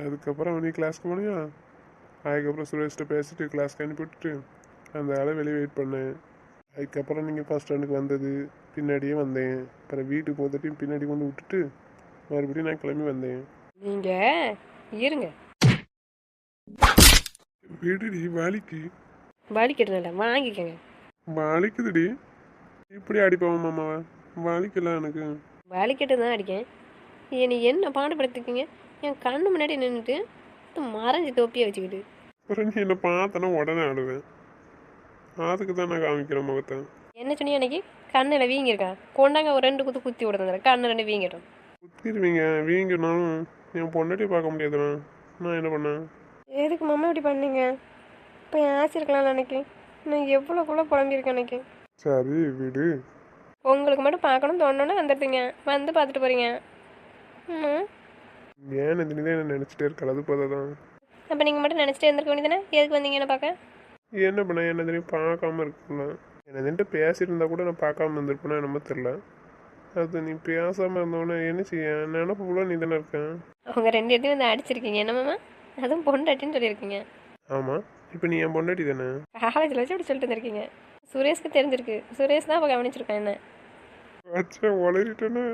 அதுக்கப்புறம் நீ கிளாஸ்க்கு போனியா? அதுக்கப்புறம் சுரேஷ்கிட்ட பேசிட்டு கிளாஸ்க்கு அனுப்பி விட்டுட்டு அந்த ஆளை வெளியே வெயிட் பண்ணேன். அதுக்கப்புறம் நீங்கள் ஃபஸ்ட் ஸ்டாண்டுக்கு வந்தது பின்னாடியே வந்தேன். அப்புறம் வீட்டுக்கு போகிறதையும் பின்னாடி கொண்டு விட்டுட்டு மறுபடியும் நான் கிளம்பி வந்தேன். நீங்கள் இருங்க. வீடுடி வலிக்கு. வலிக்கிறதில்ல வாங்கிக்கோங்க. வலிக்குதுடி. இப்படி அடிப்பாவும் மாமாவா வலிக்கல எனக்கு. வலிக்கிட்டு தான் அடிக்கேன். என்னை என்ன பாடுபடுத்திருக்கீங்க? என் கண்ணு முன்னாடி நின்றுட்டு மறைஞ்சு தொப்பியை வச்சுக்கிட்டு. நீ என்ன பார்த்தனா உடனே ஆடுவேன் அதுக்கு தான் நான் காமிக்கிறேன் முகத்தை. என்ன சொன்னீங்க அன்னைக்கு? கண்ணில் வீங்கியிருக்கா? கொண்டாங்க ஒரு ரெண்டு குத்து குத்தி விடுங்க கண்ணு ரெண்டு வீங்கிட்டோம். குத்திடுவீங்க. வீங்கினாலும் என் பொண்டாட்டி பார்க்க முடியாதுண்ணா நான் என்ன பண்ணேன்? எதுக்கு மாமா இப்படி பண்ணீங்க? இப்போ ஆசிருக்கலாம் அன்னைக்கு. நான் எவ்வளோ கூட புலம்பியிருக்கேன் அன்னைக்கு. சரி விடு. உங்களுக்கு மட்டும் பார்க்கணும் தோணுன்னு வந்துடுறீங்க. வந்து பார்த்துட்டு போகிறீங்க ம் ஏன் நந்தினி தான் என்ன நினச்சிட்டே இருக்கல அது போதா தான். அப்போ நீங்கள் மட்டும் நினச்சிட்டே இருந்திருக்க வேண்டியதானே எதுக்கு வந்தீங்க என்ன பார்க்க? என்ன பண்ண? என்ன தெரியும் பார்க்காம இருக்கலாம் என்ன பேசியிருந்தா கூட நான் பார்க்காம இருந்திருப்பேனா என்னமோ தெரில அது நீ பேசாமல் இருந்தோடனே என்ன செய்ய? நினப்பு ஃபுல்லாக நீ தானே இருக்கேன் அவங்க ரெண்டு இடத்தையும் வந்து அடிச்சிருக்கீங்க. என்ன மாமா? அதுவும் பொண்டாட்டின்னு சொல்லியிருக்கீங்க. ஆமாம் இப்போ நீ என் பொண்டாட்டி தானே? காலேஜில் வச்சு அப்படி சொல்லிட்டு வந்திருக்கீங்க. சுரேஷ்க்கு தெரிஞ்சிருக்கு. சுரேஷ் தான் அப்போ கவனிச்சிருக்கேன் என்ன. அச்சா உளறிட்டேன்னு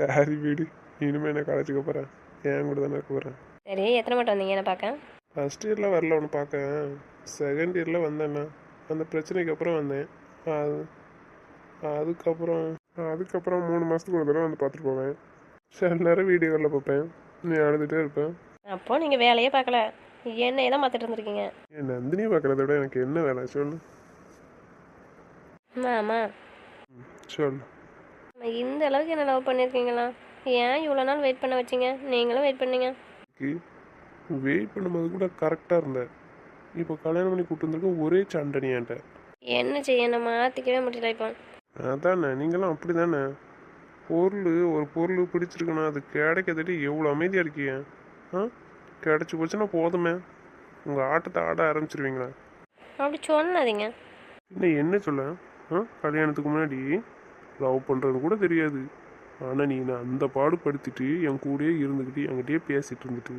சரி வீடு. இனிமேல் என்ன காலேஜுக்கு போகிறேன் என் கூட தானே இருக்க போகிறேன் சரி எத்தனை மட்டும் வந்தீங்க? என்ன பார்க்க? ஃபஸ்ட் இயரில் வரல ஒன்று பார்க்க. செகண்ட் இயரில் வந்தேண்ணா அந்த பிரச்சனைக்கு அப்புறம் வந்தேன். அது அதுக்கப்புறம் அதுக்கப்புறம் மூணு மாதத்துக்கு ஒரு தடவை வந்து பார்த்துட்டு போவேன். சில நேரம் வீடியோவில் பார்ப்பேன். நீ அழுதுகிட்டே இருப்பேன் அப்போ நீங்கள் வேலையே பார்க்கல. என்னையே தான் பார்த்துட்டு இருந்திருக்கீங்க. என் நந்தினியை பார்க்குறத விட எனக்கு என்ன வேலை? சொல்லு. மாமா சொல்லு. இந்த அளவுக்கு என்ன லவ் பண்ணியிருக்கீங்களா ஏன் இவ்வளோ நாள் வெயிட் பண்ண வச்சீங்க? நீங்களும் வெயிட் பண்ணீங்க. வெயிட் பண்ணும்போது கூட கரெக்டாக இருந்தேன். இப்போ கல்யாணம் பண்ணி கூப்பிட்டு வந்திருக்க ஒரே சண்டை என்கிட்ட. என்ன செய்ய? நான் மாற்றிக்கவே முடியல இப்போ. அதானே நீங்களும் அப்படி தானே பொருள் ஒரு பொருள் பிடிச்சிருக்குன்னா அது கிடைக்கிறதுட்டு எவ்வளோ அமைதியாக இருக்கீங்க ஆ? கிடச்சி போச்சுன்னா போதுமே. உங்கள் ஆட்டத்தை ஆட ஆரம்பிச்சிருவீங்களா. அப்படி சொல்லாதீங்க. இன்னும் என்ன சொல்ல? ஆ? கல்யாணத்துக்கு முன்னாடி லவ் பண்ணுறது கூட தெரியாது. ஆனால் நீ நான் அந்த பாடுபடுத்திட்டு என் கூடயே இருந்துக்கிட்டு என்கிட்டயே பேசிகிட்டு இருந்துட்டு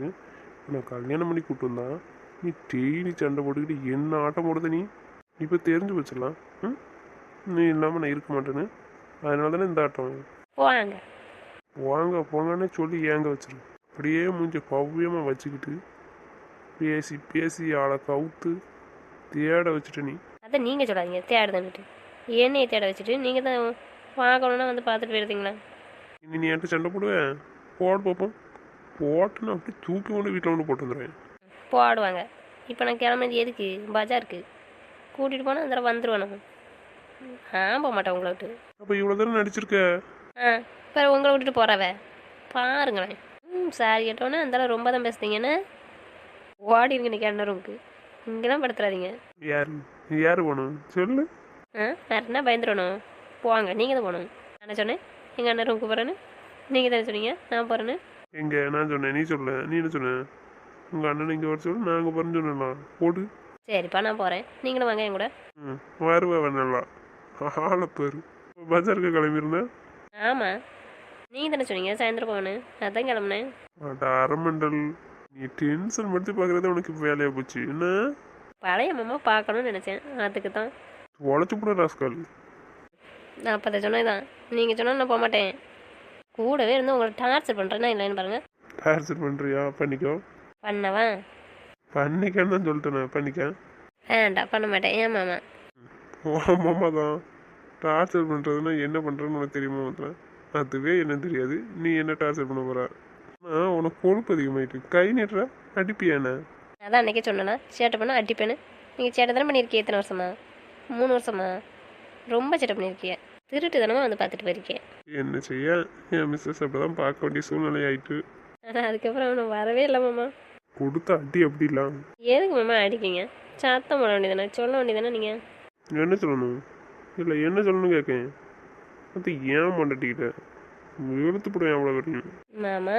நான் கல்யாணம் பண்ணி கூப்பிட்டு வந்தா நீ டெய்லி சண்டை போட்டுக்கிட்டு என்ன ஆட்டம் போடுத நீ? இப்போ தெரிஞ்சு வச்சிடலாம் ம்? நீ இல்லாமல் நான் இருக்க மாட்டேன்னு? அதனால தானே இந்த ஆட்டம்? போவாங்க வாங்க போங்கன்னு சொல்லி ஏங்க வச்சிரு. அப்படியே மூஞ்ச பவ்யமாக வச்சுக்கிட்டு பேசி பேசி ஆளை கவுத்து தேட வச்சுட்டு நீ. அதை நீங்கள் சொல்லாதீங்க தேடுதன்னுட்டு. என்னையை தேட வச்சுட்டு நீங்கள் தான் பார்க்கணுன்னா வந்து பார்த்துட்டு போயிருந்தீங்களா? இனி நீ என்கிட்ட சண்டை போடுவேன் போடு பார்ப்போம் போட்டுன்னு அப்படியே தூக்கி கொண்டு வீட்டில் கொண்டு போட்டு வந்துடுவேன் போடுவாங்க. இப்போ நான் கிளம்புனது எதுக்கு? பஜாருக்கு. கூட்டிகிட்டு போனால் அந்த தடவை வந்துடுவேன் நான் ஆ போக மாட்டேன் உங்களை விட்டு. அப்போ இவ்வளோ தூரம் நடிச்சிருக்க? ஆ பிறகு உங்களை விட்டுட்டு போகிறவ பாருங்களேன். ம் சாரி கேட்டோன்னே அந்த அளவு ரொம்ப தான் பேசுனீங்கன்னு ஓடி இருக்கு இன்னைக்கு அண்ணன் ரூமுக்கு. இங்கெல்லாம் படுத்துறாதீங்க. யார் யார் போகணும்? சொல்லு. ஆ வேறு என்ன பயந்துடணும் போவாங்க நீங்கள் தான் போகணும். நான் சொன்னேன்? எங்கள் அண்ணன் ரூமுக்கு போகிறேன்னு. நீங்கள் தானே சொன்னீங்க? நான் போகிறேன்னு. எங்கே நான் சொன்னேன். நீ சொல்ல. நீ என்ன சொன்ன? உங்கள் அண்ணன் இங்கே வர சொல்லு நான் அங்கே போகிறேன்னு சொன்னேன் போடு. சரிப்பா நான் போகிறேன். நீங்களும் வாங்க என் கூட. ம் வருவேன் நல்லா. ஆளை பேர். பஜாருக்கு கிளம்பியிருந்தேன் ஆமாம் நீங்கள் தானே சொன்னீங்க சாயந்தரம் போகணும் அதான் கிளம்புனேன். அரமண்டல் நீ டென்ஷன் படுத்தி பார்க்குறதே உனக்கு வேலையாக போச்சு. என்ன? பழைய மாமா பார்க்கணும்னு நினச்சேன். அதுக்கு தான். உழைச்சி போட ராஸ்கால். நான் அப்போ அதை சொன்னதுதான். நீங்கள் சொன்னால் நான் போக மாட்டேன். கூடவே இருந்து உங்களை டார்ச்சர் பண்ணுறேன்னா இல்லைன்னு பாருங்கள் டார்ச்சர் பண்ணுறியா பண்ணிக்கோ. பண்ணவா? பண்ணிக்கன்னு தான் சொல்லிட்டேன் பண்ணிக்க. வேண்டாம் பண்ண மாட்டேன். ஏன் மாமா? மாமா தான். டார்ச்சர் பண்ணுறதுன்னா என்ன பண்ணுறேன்னு உனக்கு தெரியுமா முதல்ல அதுவே என்ன தெரியாது. நீ என்ன டார்ச்சர் பண்ண போகிற ஆனால் உனக்கு கொழுப்பு அதிகமாயிட்டு கை நீட்டுற? அடிப்பியா என்ன? அதான் அன்றைக்கே சொன்னேன்னா சேட்டை பண்ண அடிப்பேன்னு. நீங்கள் சேட்டை தானே பண்ணியிருக்கீங்க எத்தனை வருஷமா? மூணு வருஷமா? ரொம்ப சேட்டை பண்ணியிருக்கீங்க திருட்டு தானமா வந்து பார்த்துட்டு போயிருக்கேன். என்ன செய்ய? என் மிஸ்ஸஸ் அப்படி தான் பார்க்க வேண்டிய சூழ்நிலை ஆயிட்டு. ஆனால் அதுக்கப்புறம் அவனை வரவே இல்லை மாமா. கொடுத்த அடி அப்படிலாம் எதுக்கு மாமா அடிக்கீங்க சத்தம் போட வேண்டியதானே சொல்ல வேண்டியதானே நீங்கள் என்ன சொல்லணும்? இல்லை என்ன சொல்லணும் கேட்கேன். அது ஏன் மண்டட்டிக்கிட்ட? வெளுத்து போடுவேன் அவ்வளோ வரையும் மாமா.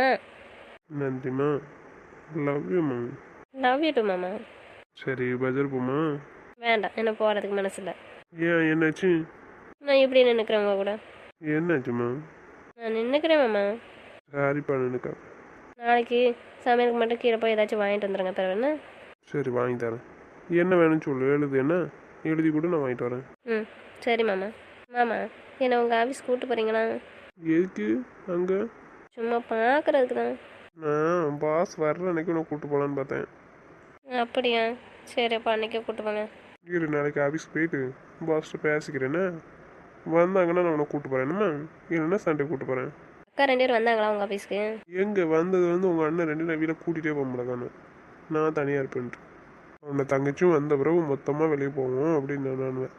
நன்றிம்மா லவ் யூம்மா லவ் யூ டு மாமா. சரி பஜார் போமா வேண்டாம் என்ன போகிறதுக்கு மனசு இல்லை. ஏன் என்னாச்சு? நான் இப்படி நின்றுக்கிறேன் உங்க கூட என்னாச்சும்மா நான் நின்றுக்கிறேன் மாமா. சாரிப்பா நினைக்கா நாளைக்கு சமையலுக்கு மட்டும் கீழே போய் ஏதாச்சும் வாங்கிட்டு வந்துடுங்க பிறகு என்ன? சரி வாங்கி தரேன். என்ன வேணும்னு சொல்லு எழுது என்ன? எழுதி கூட நான் வாங்கிட்டு வரேன். ம் சரி மாமா. மாமா என்னை உங்கள் ஆஃபீஸ் கூப்பிட்டு போகிறீங்களா எதுக்கு? அங்கே? சும்மா பார்க்குறதுக்கு தான். நான் பாஸ் வர்ற அன்னைக்கு உன்னை கூப்பிட்டு போகலான்னு பார்த்தேன். அப்படியா? சரி அப்போ அன்றைக்கே கூப்பிட்டு போங்க. இரு நாளைக்கு ஆஃபீஸ் போயிட்டு பாஸ்ட்டு பேசிக்கிறேன்னா வந்தாங்கன்னா நான் உன்னை கூப்பிட்டு போகிறேன் என்னம்மா? இல்லைன்னா சண்டே கூப்பிட்டு போகிறேன் அக்கா ரெண்டு பேரும் வந்தாங்களா உங்கள் ஆஃபீஸ்க்கு எங்கே வந்தது வந்து உங்கள் அண்ணன் ரெண்டு நான் வீட்டில் கூட்டிகிட்டே போக முடியல நான் தனியாக இருப்பேன்ட்டு அவனை தங்கச்சியும் வந்த பிறகு மொத்தமாக வெளியே போவோம் அப்படின்னு நான்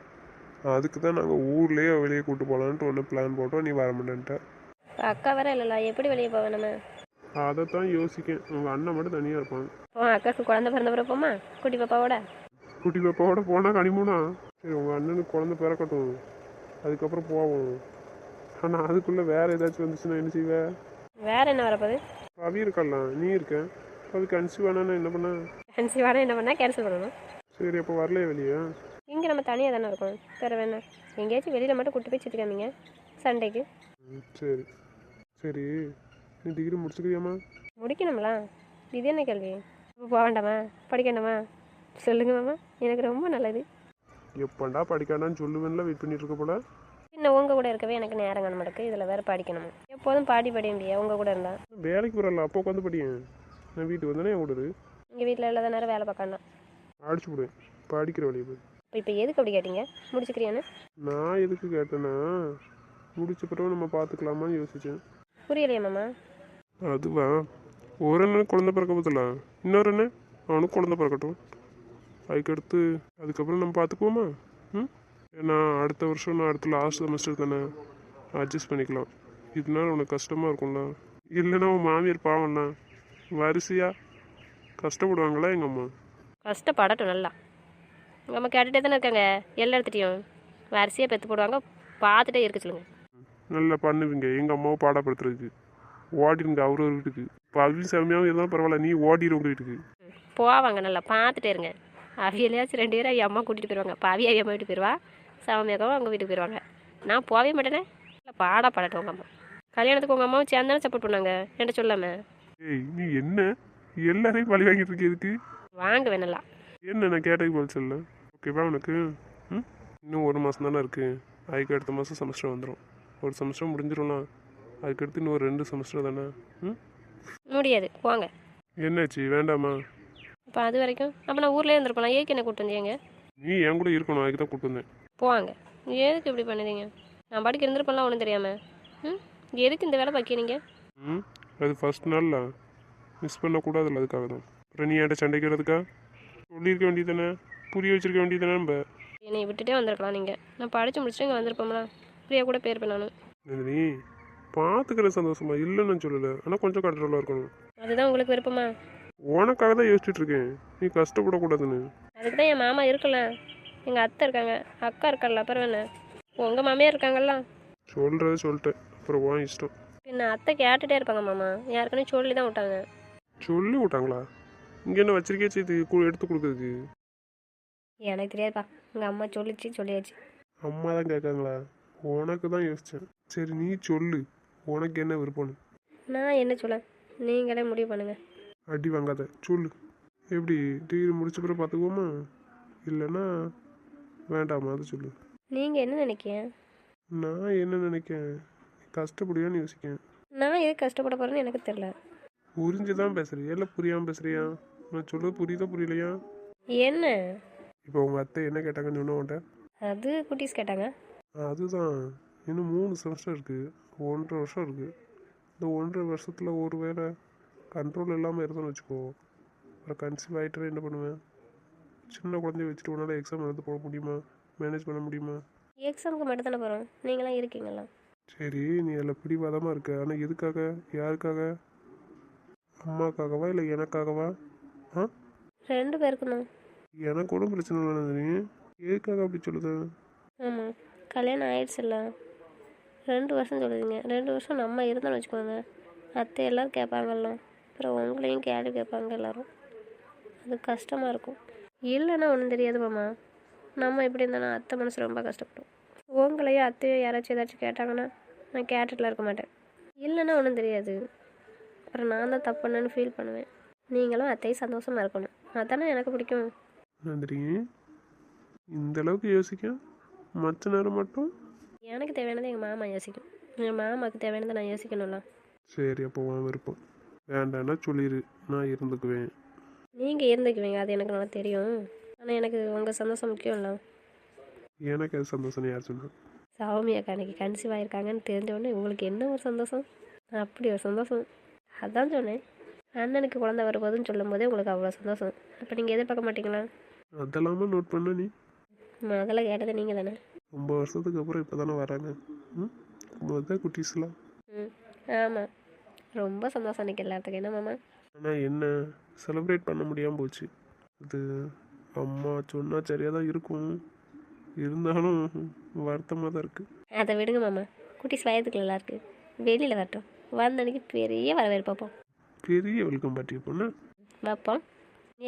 அதுக்கு தான் நாங்கள் ஊர்லேயே வெளியே கூட்டு போகலான்ட்டு ஒன்று பிளான் போட்டோம். நீ வர மாட்டேன்ட்ட. அக்கா வேற இல்லைல்ல. எப்படி வெளியே போவேன் நம்ம? அதை தான் யோசிக்கேன். உங்கள் அண்ணன் மட்டும் தனியாக இருப்பான். போ அக்காவுக்கு குழந்தை பிறந்த பிறகு போமா? குட்டி பாப்பாவோட? குட்டி பாப்பாவோட போனால் கனிமூனா சரி உங்கள் அண்ணனுக்கு குழந்தை பிறக்கட்டும். அதுக்கப்புறம் போவோம். ஆனால் அதுக்குள்ளே வேறு ஏதாச்சும் வந்துச்சுன்னா என்ன செய்வே? வேற என்ன வரப்போகுது? பவி இருக்கலாம் நீ இருக்க. பவி கன்சீவ் ஆனா என்ன பண்ண? கன்சீவான என்ன பண்ணால் கேன்சல் பண்ணணும். சரி அப்போ வரலையே வெளியே. இங்கே நம்ம தனியாக தானே இருக்கோம். வேறு வேணா எங்கேயாச்சும் வெளியில் மட்டும் கூட்டு போய் சுற்றி காமிங்க சண்டேக்கு. ம், சரி. சரி நீ டிகிரி முடிச்சுக்கிறியாம்மா? முடிக்கணும்ல. இது என்ன கேள்வி? இப்போ போக வேண்டாமா? படிக்க வேண்டாமா சொல்லுங்க மாமா. எனக்கு ரொம்ப நல்லது. எப்பண்டா படிக்காண்டான்னு சொல்லுவேன்ல வெயிட் பண்ணிட்டு இருக்க போல. இன்னும் உங்கள் கூட இருக்கவே எனக்கு நேரம் காண மாட்டேக்கு இதில் வேறு படிக்கணும்? எப்போதும் பாடி படிக்க முடியாது உங்கள் கூட இருந்தால் வேலைக்கு வரல அப்போ உட்காந்து படியேன் நான் வீட்டுக்கு வந்தேனே என் விடுது இங்கே வீட்டில் இல்லாத நேரம் வேலை பார்க்கணும் அடிச்சு விடுவேன் படிக்கிற வழியை போய். இப்போ இப்போ எதுக்கு அப்படி கேட்டீங்க? முடிச்சுக்கிறியான்னு? நான் எதுக்கு கேட்டேன்னா முடிச்ச பிறகு நம்ம பார்த்துக்கலாமான்னு யோசித்தேன் புரியலையா மாமா? அதுவா. ஒரு அண்ணன் குழந்தை பிறக்க போதில்ல இன்னொரு அண்ணன் அவனுக்கு குழந்தை பிறக்கட்டும். அதுக்கடுத்து அதுக்கப்புறம் நம்ம பார்த்துக்குவோமா? ம்? ஏன்னா அடுத்த வருஷம் நான் அடுத்த லாஸ்ட் செமஸ்டர் தானே அட்ஜஸ்ட் பண்ணிக்கலாம். இதனால உனக்கு கஷ்டமாக இருக்கும்ல? இல்லைன்னா உன் மாமியார் பாவம்ல வரிசையா கஷ்டப்படுவாங்களா எங்கள் அம்மா? கஷ்டப்படட்டும் நல்லா. நம்ம கேட்டுகிட்டே தானே இருக்காங்க. எல்லா இடத்துலையும். வரிசையாக பெற்று போடுவாங்க. பார்த்துட்டே இருக்க சொல்லுங்கள் நல்லா பண்ணுவீங்க. எங்கள் அம்மாவை பாடப்படுத்துறதுக்கு. ஓடிடுங்க அவர் ஒரு வீட்டுக்கு. பவி செம்மையாகவும் இருந்தாலும் பரவாயில்ல. நீ ஓடிடு உங்கள் வீட்டுக்கு. போவாங்க நல்லா. பார்த்துட்டே இருங்க. அவியலையாச்சும் ரெண்டு பேரும் ஐயா அம்மா கூட்டிகிட்டு போயிடுவாங்க பாவி ஐயா அம்மா வீட்டுக்கு போயிடுவா சவமியாகவும் அவங்க வீட்டுக்கு போயிடுவாங்க நான் போகவே மாட்டேனே. இல்லை பாடா பாடட்டும் உங்கள் அம்மா. கல்யாணத்துக்கு உங்கள் அம்மாவும் சேர்ந்தானே சப்போர்ட் பண்ணாங்க? என்கிட்ட சொல்லாம. ஏய் நீ என்ன? எல்லாரையும் பழி வாங்கிட்டு இருக்க எதுக்கு? வாங்க நல்லா என்ன நான் கேட்டதுக்கு பதில் சொல்ல. ஓகேவா உனக்கு? ம்? இன்னும் ஒரு மாதம் தானே இருக்குது அதுக்கு அடுத்த மாதம் செமஸ்டர் வந்துடும் ஒரு செமஸ்டர் முடிஞ்சிடும்லாம் அதுக்கடுத்து இன்னும் ஒரு ரெண்டு செமஸ்டர் தானே. ம்? முடியாது. போங்க. என்னாச்சு? வேண்டாமா? அப்போ அது வரைக்கும் அப்போ நான் ஊர்லேயே இருந்திருப்பேன் ஏக்கு என்ன கூப்பிட்டு வந்தீங்க நீ என் கூட இருக்கணும் அதுக்கு தான் கூப்பிட்டு வந்தேன். போவாங்க எதுக்கு இப்படி பண்ணுறீங்க நான் பாட்டுக்கு இருந்திருப்பேன்லாம் ஒன்றும் தெரியாமல் ம்? எதுக்கு இந்த வேலை பார்க்கிறீங்க ம்? அது ஃபஸ்ட் நாளில். மிஸ் பண்ணக்கூடாதுல்ல அதுக்காக தான். அப்புறம் நீ என்கிட்ட சண்டைக்கு வரதுக்கா சொல்லியிருக்க வேண்டியது தானே புரிய வச்சிருக்க வேண்டியது தானே நம்ம? என்னை விட்டுட்டே வந்திருக்கலாம் நீங்கள் நான் படித்து முடிச்சுட்டு இங்கே வந்திருப்போம்ல. ஃப்ரீயாக கூட போயிருப்பேன் நான். நீ? பார்த்துக்கிற சந்தோஷமா. இல்லைன்னு சொல்லலை. ஆனால் கொஞ்சம் கண்ட்ரோலாக இருக்கணும். அதுதான் உங்களுக்கு விருப்பமா? உனக்காக தான் யோசிச்சுட்டு இருக்கேன் நீ கஷ்டப்படக்கூடாதுன்னு. அதுக்கு தான் என் மாமா இருக்கல. எங்கள் அத்தை இருக்காங்க. அக்கா இருக்கல அப்புறம் என்ன? உங்கள் மாமியார் இருக்காங்கல்ல? சொல்கிறத சொல்லிட்டேன். அப்புறம் உன் இஷ்டம். பின்ன அத்தை கேட்டுகிட்டே இருப்பாங்க மாமா. யாருக்குன்னு சொல்லி தான் விட்டாங்க. சொல்லி விட்டாங்களா? இங்கே என்ன வச்சிருக்கே செய்து கு- எடுத்து கொடுக்குறதுக்கு. எனக்கு தெரியாதுப்பா. எங்கள் அம்மா சொல்லிச்சு சொல்லியாச்சு. அம்மா தான் கேட்காங்களா? உனக்கு தான் யோசித்தேன் சரி நீ சொல்லு. உனக்கு என்ன விருப்பம்னு. நான் என்ன சொல்ல? நீங்களே முடிவு பண்ணுங்கள் அடி வாங்காத சொல்லு. எப்படி டிகிரி முடிச்ச பிறகு பார்த்துக்குவோமா இல்லைன்னா வேண்டாமா அதை சொல்லு. நீங்கள் என்ன நினைக்கிறீங்க? நான் என்ன நினைக்கேன் கஷ்டப்படுவியான்னு யோசிக்கேன் நான் எதுக்கு கஷ்டப்பட போகிறேன்னு எனக்கு தெரில புரிஞ்சு தான் பேசுறியா? இல்லை புரியாமல் பேசுறியா? நான் சொல்றது புரியுதா புரியலையா? என்ன? இப்போ உங்கள் அத்தை என்ன கேட்டாங்கன்னு சொன்ன உன்ட்ட அது குட்டீஸ் கேட்டாங்க. அதுதான். இன்னும் மூணு செமஸ்டர் இருக்குது ஒன்றரை வருஷம் இருக்குது இந்த ஒன்றரை வருஷத்தில் ஒரு வேளை கண்ட்ரோல் இல்லாமல் இருந்தோம்னு வச்சுக்கோ. அப்புறம் கன்சீவ் ஆகிட்டு என்ன பண்ணுவேன்? சின்ன குழந்தைய வச்சுட்டு உன்னால் எக்ஸாம் எழுத போக முடியுமா? மேனேஜ் பண்ண முடியுமா? எக்ஸாமுக்கு மட்டும் தானே போகிறோம் நீங்களாம் இருக்கீங்களா? சரி நீ அதில் பிடிவாதமாக இருக்க. ஆனால் எதுக்காக? யாருக்காக? அம்மாக்காகவா இல்லை எனக்காகவா? ஆ? ரெண்டு பேருக்கும் தான் எனக்கு ஒன்றும் பிரச்சனை இல்லை நந்தினி. எதுக்காக அப்படி சொல்லுது? ஆமாம் கல்யாணம் ஆயிடுச்சுல்ல. ரெண்டு வருஷம் சொல்லுவீங்க ரெண்டு வருஷம் நம்ம இருந்தோம்னு வச்சுக்கோங்க. அத்தை எல்லோரும் கேட்பாங்கல்ல அப்புறம் உங்களையும் கேள்வி கேட்பாங்க எல்லாரும். அது கஷ்டமாக இருக்கும். இல்லைன்னா ஒன்றும் தெரியாது மாமா. நம்ம எப்படி இருந்தாலும் அத்தை மனசு ரொம்ப கஷ்டப்படும். உங்களையும் அத்தையோ யாராச்சும் ஏதாச்சும் கேட்டாங்கன்னா நான் கேட்டுட்டுலாம் இருக்க மாட்டேன். இல்லைன்னா ஒன்றும் தெரியாது. அப்புறம் நான் தான் தப்பு பண்ணேன்னு ஃபீல் பண்ணுவேன். நீங்களும் அத்தையும் சந்தோஷமாக இருக்கணும். அதானே எனக்கு பிடிக்கும். நந்திரி இந்த அளவுக்கு யோசிக்க? மற்ற நேரம் மட்டும்? எனக்கு தேவையானதை எங்கள் மாமா யோசிக்கும். எங்கள் மாமாவுக்கு தேவையானதை நான் யோசிக்கணும்ல. சரி அப்போ விருப்பம் வேண்டான்னா சொல்லிடு நான் இருந்துக்குவேன். நீங்கள் இருந்துக்குவீங்க அது எனக்கு நல்லா தெரியும். ஆனால் எனக்கு உங்கள் சந்தோஷம் முக்கியம்ல எனக்கு அது சந்தோஷம் யார் சொன்னா? சௌமி அக்கா அன்னைக்கு கன்சீவ் ஆயிருக்காங்கன்னு தெரிஞ்ச உடனே உங்களுக்கு என்ன ஒரு சந்தோஷம்? அப்படி ஒரு சந்தோஷம். அதான் சொன்னேன். அண்ணனுக்கு குழந்தை வரும்போதுன்னு சொல்லும்போதே உங்களுக்கு அவ்வளோ சந்தோஷம். அப்போ நீங்கள் எதிர்பார்க்க மாட்டீங்களா? அதெல்லாமா நோட் பண்ண நீ. முதல்ல கேட்டது நீங்கள் தானே? ரொம்ப வருஷத்துக்கு அப்புறம் இப்போ தானே வராங்க. ம்? குட்டீஸ்லாம் ம் ஆமாம் ரொம்ப சந்தோஷம் அன்றைக்கி எல்லாத்துக்கும். என்ன மாமா? ஆனால் என்ன? செலிப்ரேட் பண்ண முடியாமல் போச்சு. அது அம்மா சொன்னால் சரியாக தான் இருக்கும். இருந்தாலும் வருத்தமாக தான் இருக்குது அதை விடுங்க மாமா. குட்டிஸ் வயதுக்கு நல்லா இருக்கு வெளியில் வரட்டும். வந்த அன்னைக்கு பெரிய வரவேற்பு வைப்போம். பெரிய வெல்கம் பார்ட்டி பொண்ணு வைப்போம்.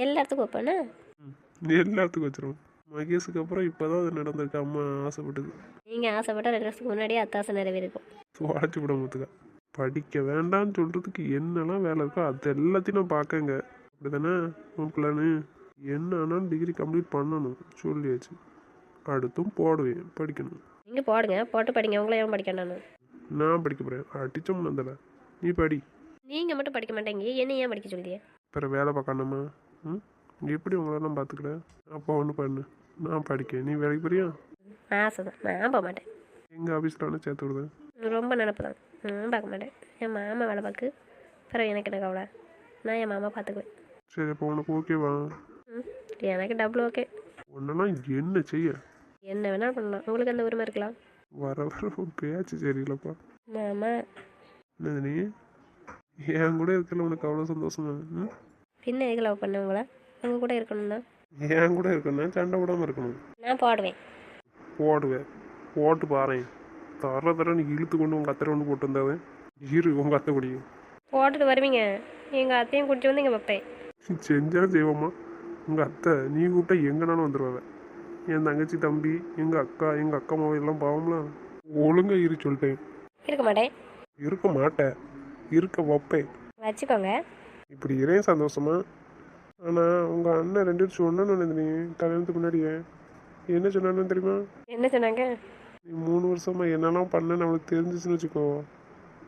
எல்லாத்துக்கும் வைப்போண்ணா எல்லாத்துக்கும் வச்சிருவோம். மகேஷுக்கு அப்புறம் இப்போ தான் அது நடந்திருக்கு. அம்மா ஆசைப்பட்டது. நீங்கள் ஆசைப்பட்ட ரெண்டு வருஷத்துக்கு முன்னாடியே அத்தாசை நிறைவேறிருக்கும். உடச்சி விட முத்துக்கா. படிக்க வேண்டாம்னு சொல்கிறதுக்கு என்னெல்லாம் வேலை இருக்கோ அது எல்லாத்தையும் நான் பார்க்கங்க. அப்படி தானே உன் பிளானு? என்ன ஆனாலும் டிகிரி கம்ப்ளீட் பண்ணணும் சொல்லியாச்சு. அடுத்தும் போடுவேன் படிக்கணும். நீங்கள் போடுங்க போட்டு படிங்க உங்களை ஏன் படிக்க நான் நான் படிக்க போகிறேன் அடிச்சோம் நந்தல நீ படி. நீங்கள் மட்டும் படிக்க மாட்டேங்க என்ன ஏன் படிக்க சொல்லியே? பிற வேலை பார்க்கணுமா ம்? எப்படி உங்களெல்லாம் பார்த்துக்கிறேன் அப்போ ஒன்று பண்ணு நான் படிக்க நீ வேலைக்கு போறியா? ஆசை தான் நான் போக மாட்டேன். எங்கள் ஆஃபீஸில் வேணா சேர்த்து விடுவேன் ரொம்ப நினப்பு தான். நான் பார்க்க மாட்டேன். என் மாமா வேலை பார்க்கு. பிறகு எனக்கு என்ன கவலை? நான் என் மாமா பார்த்துக்குவேன். சரி அப்போ உனக்கு ஓகேவா ம் எனக்கு டபுள் ஓகே உன்னெல்லாம் என்ன செய்ய? என்ன வேணாலும் பண்ணலாம். உங்களுக்கு அந்த உரிமை இருக்கலாம் வர வர பேச்சு சரியில்லைப்பா. மாமா. நந்தினி என் கூட இருக்கல உனக்கு அவ்வளோ சந்தோஷமா? பின்ன எதுக்கு லவ் பண்ண உங்களை? உங்க கூட இருக்கணும்னா? என் கூட இருக்கணும் சண்டை விடாமல் இருக்கணும். நான் போடுவேன். போடுவேன். போட்டு பாறேன். தர தரன்னு இழுத்து கொண்டு உங்கள் அத்தை ஒன்று போட்டு வந்தாவே இரு உங்கள் அத்தை குடி போட்டுட்டு வருவீங்க. எங்கள் அத்தையும் கூட்டிட்டு வந்து இங்கே வைப்பேன். செஞ்சாலும் செய்வோமா உங்கள் அத்தை நீ கூப்பிட்டா எங்கனாலும் வந்துடுவாங்க என் தங்கச்சி தம்பி எங்கள் அக்கா எங்கள் அக்கா மாவை எல்லாம் பாவம்லாம் ஒழுங்கா இரு சொல்லிட்டேன். இருக்க மாட்டேன். இருக்க மாட்டேன் இருக்க வைப்பேன். வச்சுக்கோங்க. இப்படி இரே சந்தோஷமா. ஆனால் உங்கள் அண்ணன் ரெண்டு பேரும் சொன்னு நீ கல்யாணத்துக்கு முன்னாடியே. என்ன சொன்னான்னு தெரியுமா? என்ன சொன்னாங்க? நீ மூணு வருஷமா என்னெல்லாம் பண்ணேன்னு அவளுக்கு தெரிஞ்சிச்சுன்னு வச்சுக்கோ.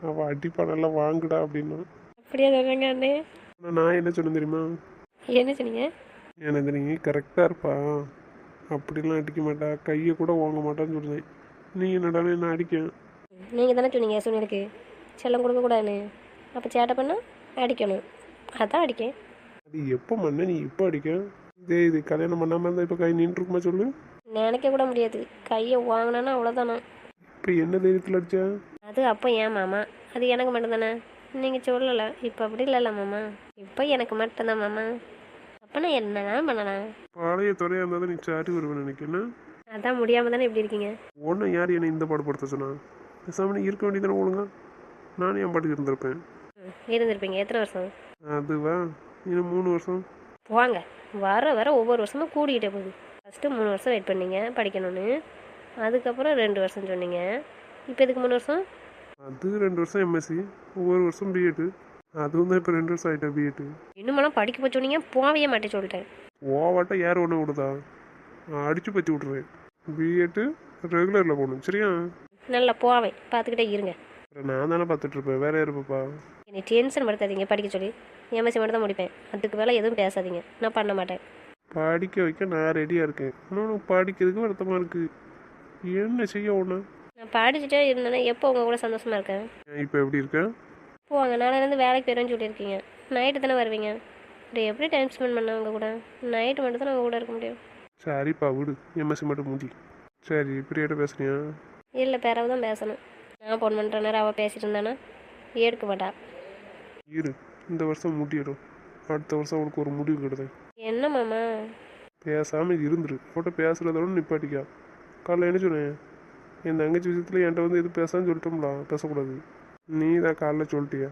அவள் அடிப்பா நல்லா வாங்குடா அப்படின்னா. அப்படியே சொன்னாங்க அண்ணே? ஆனால் நான் என்ன சொன்னேன் தெரியுமா? என்ன சொன்னீங்க? எனக்கு நீ கரெக்டாக இருப்பா. அப்படிலாம் அடிக்க மாட்டா. கையை கூட வாங்க மாட்டான்னு சொன்னேன். நீ என்னடா என்ன அடிக்க நீங்கள் தானே சொன்னீங்க சுனிலுக்கு செல்லம் கொடுக்கக்கூடாதுன்னு அப்போ சேட்டை பண்ணால் அடிக்கணும். அதான் அடிக்கேன். அது எப்போ பண்ண நீ இப்போ அடிக்க? இதே இது கல்யாணம் பண்ணாமல் இருந்தால் இப்போ கை நின்றுருக்குமா சொல்லு? நினைக்க கூட முடியாது. கையை வாங்கினா அவ்வளோதானா இப்போ என்ன தைரியத்தில் அடிச்சா? அது அப்போ ஏன் மாமா? அது எனக்கு மட்டும்தானே? நீங்கள் சொல்லலை. இப்போ அப்படி இல்லைல்ல மாமா. இப்போ எனக்கு மட்டும்தான் மாமா. அப்போ நான் என்னதான் பண்ணலாம்? பழைய துறையாக இருந்தால் தான் நீ சாடி வருவேன் நினைக்கிறேன். அதான் முடியாமல் தானே இப்படி இருக்கீங்க. ஒன்றும் யார் என்னை இந்த பாடுபடுத்த சொன்னா? பேசாமல் நீ இருக்க வேண்டியதானே ஒழுங்கா? நானும் என் பாட்டுக்கு இருந்திருப்பேன். இருந்திருப்பீங்க. எத்தனை வருஷம்? அதுவா? இன்னும் மூணு வருஷம். வாங்க வர வர ஒவ்வொரு வருஷமும் கூடிக்கிட்டே போகுது. ஃபஸ்ட்டு மூணு வருஷம் வெயிட் பண்ணீங்க படிக்கணும்னு. அதுக்கப்புறம் ரெண்டு வருஷம் சொன்னீங்க. இப்போ இதுக்கு மூணு வருஷம்? அது ரெண்டு வருஷம் எம்எஸ்சி ஒவ்வொரு வருஷம் பிஎட்டு அதுவும் தான் இப்போ ரெண்டு வருஷம் ஆகிட்டா பிஎட்டு இன்னுமெல்லாம் படிக்க போய் சொன்னீங்க போகவே மாட்டேன் சொல்லிட்டேன். ஓவாட்ட யார் ஒன்று விடுதா? அடித்து பற்றி விட்ருவேன் பிஎட்டு ரெகுலரில் போகணும் சரியா? நல்லா போவேன் பார்த்துக்கிட்டே இருங்க. நான் தானே பார்த்துட்ருப்பேன் வேற யாருப்பா என்னை டென்ஷன் படுத்தாதீங்க படிக்க சொல்லி. எம்எஸ்சி மட்டும் தான் முடிப்பேன். அதுக்கு மேலே எதுவும் பேசாதீங்க. நான் பண்ண மாட்டேன். படிக்க வைக்க நான் ரெடியாக இருக்கேன். ஆனால் உனக்கு படிக்கிறதுக்கு வருத்தமாக இருக்குது என்ன செய்ய ஒன்று நான் படிச்சுட்டே இருந்தேன்னா எப்போ உங்கள் கூட சந்தோஷமாக இருக்கேன் இப்போ எப்படி இருக்கேன் போவாங்க நாளையிலேருந்து வேலைக்கு போயிடும்னு சொல்லியிருக்கீங்க. நைட்டு தானே வருவீங்க. இது எப்படி டைம் ஸ்பெண்ட் பண்ண உங்கள் கூட? நைட்டு மட்டும் தான் உங்கள் கூட இருக்க முடியும். சரிப்பா விடு. எம்எஸ்சி மட்டும் மூடி. சரி இப்படியாட்ட பேசுனியா? இல்லை பேராவது தான் பேசணும். நான் ஃபோன் பண்ணுற நேரம் அவள் பேசிட்டு இருந்தானா? எடுக்க மாட்டா. இரு இந்த வருஷம் முடியிடும் அடுத்த வருஷம் அவளுக்கு ஒரு முடிவு கெடுதேன். என்ன மாமா? பேசாமல் இருந்துரு. அவட்ட பேசுகிறதோட நிப்பாட்டிக்கா. காலைல என்ன சொன்னேன் என் தங்கச்சி விஷயத்தில் என்கிட்ட வந்து எதுவும் பேசான்னு சொல்லிட்டோம்ல பேசக்கூடாது. நீ தான் காலைல சொல்லிட்டியா?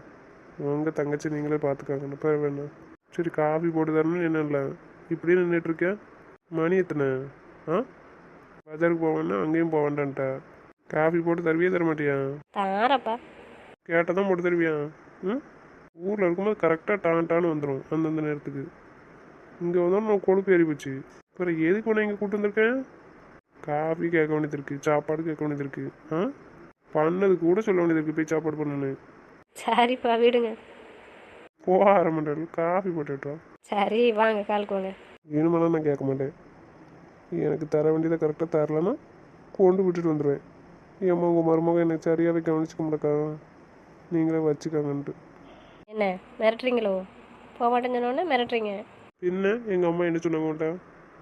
உங்கள் தங்கச்சி நீங்களே பார்த்துக்காங்கன்னு பேர் வேணாம் சரி காஃபி போட்டு தரணும்னு என்ன இல்லை இப்படியே நின்றுட்டு இருக்கேன் மணி எத்தனை? ஆ? பஜாருக்கு போவேன்னா அங்கேயும் போக வேண்டான்ட்டா காஃபி போட்டு தருவியே தர மாட்டியா தாரப்பா. கேட்டால் தான் போட்டு தருவியா? ம்? ஊரில் இருக்கும்போது கரெக்டாக டான் டான்னு வந்துடும் அந்தந்த நேரத்துக்கு. இங்கே வந்தோம் நான் கொழுப்பு ஏறி போச்சு. அப்புறம் எதுக்கு உன்னை இங்கே கூட்டு வந்திருக்கேன் காஃபி கேட்க வேண்டியது இருக்குது சாப்பாடு கேட்க வேண்டியது இருக்குது ஆ? பண்ணது கூட சொல்ல வேண்டியது இருக்குது போய் சாப்பாடு பண்ணு சரிப்பா விடுங்க. போக ஆரம்பிட்டாரு காஃபி போட்டுட்டோம் சரி வாங்க காலுக்கு வாங்க. இனிமேலாம் நான் கேட்க மாட்டேன். எனக்கு தர வேண்டியதை கரெக்டாக தரலன்னா கொண்டு விட்டுட்டு வந்துடுவேன் ஏம்மா உங்கள் மருமகன் எனக்கு சரியாகவே கவனிச்சிக்க மாட்டேக்கா. நீங்களே வச்சுக்கோங்கன்ட்டு. என்ன மிரட்டுறீங்களோ? போக மாட்டேன்னு சொன்னோன்னே மிரட்டுறீங்க. பின்ன எங்கள் அம்மா என்ன சொன்னாங்க உன்ட்ட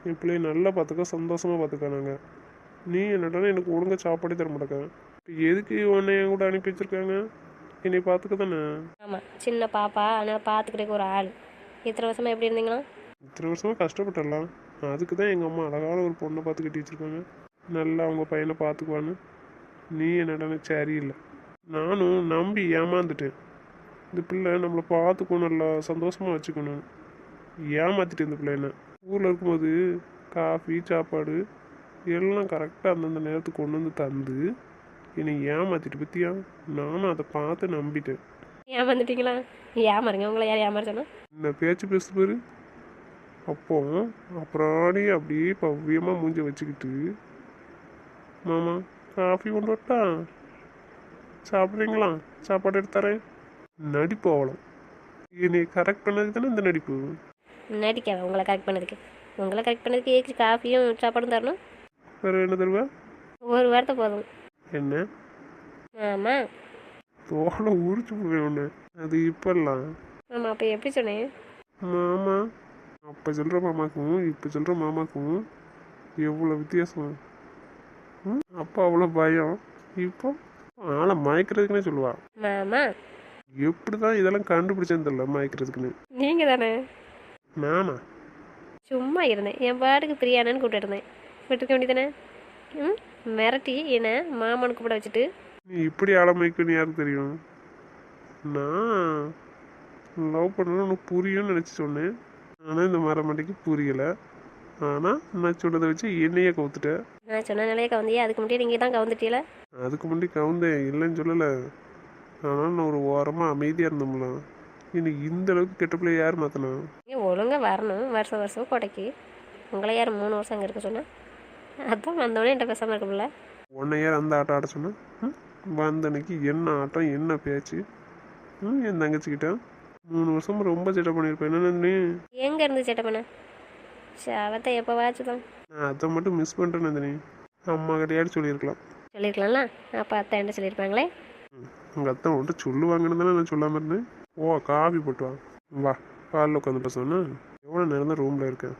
என் பிள்ளைய நல்லா பார்த்துக்க சந்தோஷமாக பார்த்துக்கானாங்க நீ என்னடானா எனக்கு ஒழுங்கா சாப்பாடே தர மாட்டேக்க. இப்போ எதுக்கு உன்னை என் கூட அனுப்பி வச்சிருக்காங்க? என்னை பார்த்துக்க தானே? ஆமாம் சின்ன பாப்பா அதனால் பார்த்துக்கிட்டே ஒரு ஆள். இத்தனை வருஷமா எப்படி இருந்தீங்களா? இத்தனை வருஷமாக கஷ்டப்பட்டுடலாம். அதுக்கு தான் எங்கள் அம்மா அழகான ஒரு பொண்ணை பார்த்து கட்டி வச்சிருக்காங்க. நல்லா அவங்க பையனை பார்த்துக்குவான்னு நீ என்னடான சரியில்லை. நானும் நம்பி ஏமாந்துட்டேன். இந்த பிள்ளை நம்மளை பார்த்துக்கும் நல்லா சந்தோஷமாக வச்சுக்கணும். ஏமாத்திட்டு இந்த பிள்ளை என்ன ஊரில் இருக்கும்போது காஃபி சாப்பாடு எல்லாம் கரெக்டாக அந்தந்த நேரத்துக்கு கொண்டு வந்து தந்து என்னை ஏமாத்திட்டு பற்றியா நானும் அதை பார்த்து நம்பிட்டேன். ஏமாந்துட்டீங்களா? ஏமாறுங்க. உங்களை யார் ஏமாற சொன்னா இந்த பேச்சு பேசு பேரு. அப்போ அப்புறாடி அப்படியே பவ்யமாக மூஞ்ச வச்சுக்கிட்டு மாமா காஃபி கொண்டு வரட்டா? சாப்பிட்றீங்களா? சாப்பாடு எடுத்து தரேன். நடிப்பு அவ்வளோ என்னை கரெக்ட் பண்ணதுக்கு தானே இந்த நடிப்பு? நடிக்காத உங்களை கரெக்ட் பண்ணதுக்கு. உங்களை கரெக்ட் பண்ணதுக்கு ஏச்சு காஃபியும் சாப்பாடும் தரணும். வேறு என்ன தருவா? ஒரு வாரத்தை போதும். என்ன? ஆமாம் தோலை உரிச்சு போடுவேன் அது இப்பெல்லாம். ஆமாம் அப்போ எப்படி சொன்னேன் மாமா அப்போ சொல்கிற மாமாக்கும் இப்போ சொல்கிற மாமாக்கும் எவ்வளோ வித்தியாசம்? அப்போ அவ்வளோ பயம். இப்போ ஆளை மயக்கிறதுக்குன்னே சொல்லுவா. மாமா. எப்படி தான் இதெல்லாம் கண்டுபிடிச்சேன்னு தெரியல மயக்கிறதுக்குன்னு. நீங்கள் தானே நானா சும்மா இருந்தேன். என் பாட்டுக்கு பிரியானன்னு கூப்பிட்டு இருந்தேன். விட்டுருக்க வேண்டியதானே ம்? மிரட்டி என்ன மாமான்னு கூப்பிட வச்சுட்டு. நீ இப்படி ஆளை மயக்குன்னு யாருக்கு தெரியும்? நான் லவ் பண்ணணும் உனக்கு புரியும்னு நினச்சி சொன்னேன். ஆனால் இந்த மரமண்டைக்கு புரியலை. ஆனால் நான் சொன்னதை வச்சு என்னையே கவுத்துட்டேன். நான் சொன்ன நிலையை கவந்தியே அதுக்கு முன்னாடி நீங்கள் தான் கவந்துட்டீல? அதுக்கு முன்னாடி கவுந்தேன். இல்லைன்னு சொல்லலை. ஆனால் நான் ஒரு ஓரமாக அமைதியாக இருந்தோம்ல. இன்னைக்கு இந்த அளவுக்கு கெட்ட பிள்ளை யார் நீங்கள் ஒழுங்காக வரணும் வருஷம் வருஷம் கொடைக்கு. உங்களை யார் மூணு வருஷம் அங்கே இருக்க சொன்னா? அதான் வந்தோடனே என்கிட்ட பேசாமல் இருக்கும்ல உன்னை யார் அந்த ஆட்டம் ஆட சொன்னா? ம்? வந்த அன்னைக்கு என்ன ஆட்டம் என்ன பேச்சு? என் தங்கச்சிக்கிட்ட. மூணு வருஷம் ரொம்ப சேட்டை பண்ணியிருப்பேன் என்ன எங்கே இருந்து சேட்டை பண்ண? சாவத்தை எப்போ வாச்சு தான். நான் அதை மட்டும் மிஸ் பண்ணுறேன் நந்தினி. அம்மா கிட்டையாடி சொல்லியிருக்கலாம். சொல்லியிருக்கலாம்ல? அப்போ அத்தை என்ன சொல்லியிருப்பாங்களே? உங்கள் அத்தை உன்ட்டு சொல்லுவாங்கன்னு தானே நான் சொல்லாமல் இருந்தேன். ஓ காஃபி போட்டு வா. வா பாலில் உட்காந்து பேசணும்னா எவ்வளோ நேரம் தான் ரூமில் இருக்கேன்